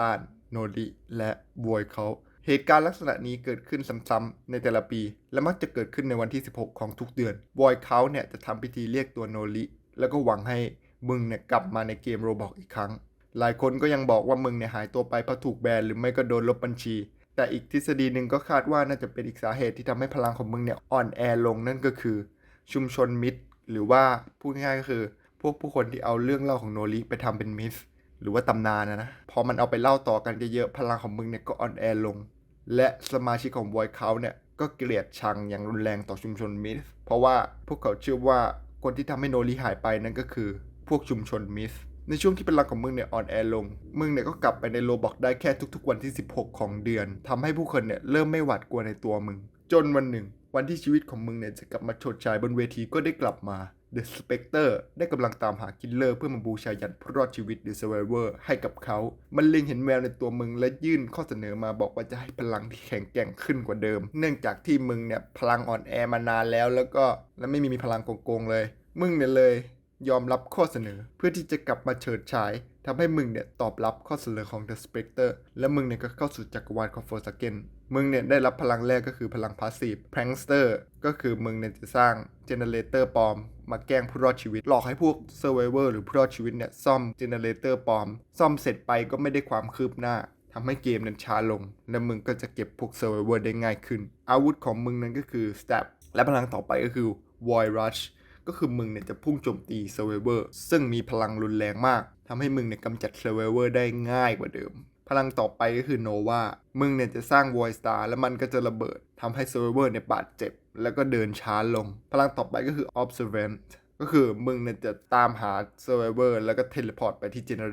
ต้านโนริและบวยเขา เหตุการณ์ลักษณะนี้เกิดขึ้นซ้ำๆในแต่ละปี และมักจะเกิดขึ้นในวันที่ 16 ของทุกเดือน บอยเขาเนี่ยจะทำพิธีเรียกตัวโนริ แล้วก็หวังให้มึงเนี่ยกลับมาในเกมโรบอกอีกครั้ง หลายคนก็ยังบอกว่ามึงเนี่ยหายตัวไปเพราะถูกแบนหรือไม่ก็โดนลบบัญชี แต่อีกทฤษฎีหนึ่งก็คาดว่าน่าจะเป็นอีกสาเหตุที่ทำให้พลังของมึงเนี่ยอ่อนแอลงนั่นก็คือ ชุมชนมิตร หรือว่าพูดง่ายๆก็คือ พวกผู้คนที่เอาเรื่องเล่าของโนริไปทำเป็นมิส หรือว่าตำนานนะนะ พอมันเอาไปเล่าต่อกันเยอะๆพลังของมึงเนี่ยก็อ่อนแอลง และสมาชิกของบอยเขาเนี่ยก็เกลียดชังอย่างรุนแรงต่อชุมชนมิส เพราะว่าพวกเขาเชื่อว่าคนที่ทำให้โนริหายไปนั่นก็คือพวกชุมชนมิส ในช่วงที่พลังของมึงเนี่ยอ่อนแอลง มึงเนี่ยก็กลับไปในโลบอกได้แค่ทุกๆวันที่ 16 ของเดือนทำให้ผู้คนเนี่ยเริ่มไม่หวาดกลัวในตัวมึง จนวันหนึ่ง วันที่ชีวิตของมึงเนี่ยจะกลับมาโฉดฉายบนเวทีก็ได้กลับมา The Spectre ได้กำลังตามหาคิลเลอร์เพื่อมาบูชายันผู้รอดชีวิต The Survivor ให้กับเขา มันเล็งเห็นแววในตัวมึงและยื่นข้อเสนอมาบอกว่าจะให้พลังที่แข็งแกร่งขึ้นกว่าเดิม เนื่องจากที่มึงเนี่ยพลังอ่อนแอมานานแล้วแล้วก็และไม่มีมีพลังโกงๆเลย มึงเนี่ยเลย ยอมรับข้อเสนอเพื่อที่จะกลับมาเฉิดฉาย ทำให้มึงเนี่ยตอบรับข้อเสนอของ The Spectre และมึงเนี่ยก็เข้าสู่จักรวาลของ Forsaken มึงเนี่ยได้รับพลังแรกก็คือพลังพาสซีฟ Prankster ก็คือมึงเนี่ยจะสร้างเจเนเรเตอร์ปลอม มาแกล้งผู้รอดชีวิต หลอกให้พวก Survivor หรือผู้รอดชีวิตเนี่ยซ่อมเจเนเรเตอร์ปลอม ซ่อมเสร็จไปก็ไม่ได้ความคืบหน้าทำให้เกมนั้นช้าลง และมึงก็จะเก็บพวก Survivor ได้ง่ายขึ้น อาวุธของมึงนั้นก็คือ Stab และพลังต่อไปก็คือ Void Rush ก็คือมึงเนี่ยจะพุ่งโจมตี Survivor ซึ่งมีพลังรุนแรงมาก ทำให้มึงเนี่ยกำจัดเซร์เวอร์ได้ง่ายกว่าเดิม พลังต่อไปก็คือโนวามึงเนี่ยจะสร้างวอยสตาร์แล้วมันก็จะระเบิดทำให้เซร์เวอร์เนี่ยบาดเจ็บ แล้วก็เดินช้าลง พลังต่อไปก็คือ Observant ก็คือมึงเนี่ยจะตามหาเซร์เวอร์แล้วก็เทเลพอร์ตไปที่เจเนเร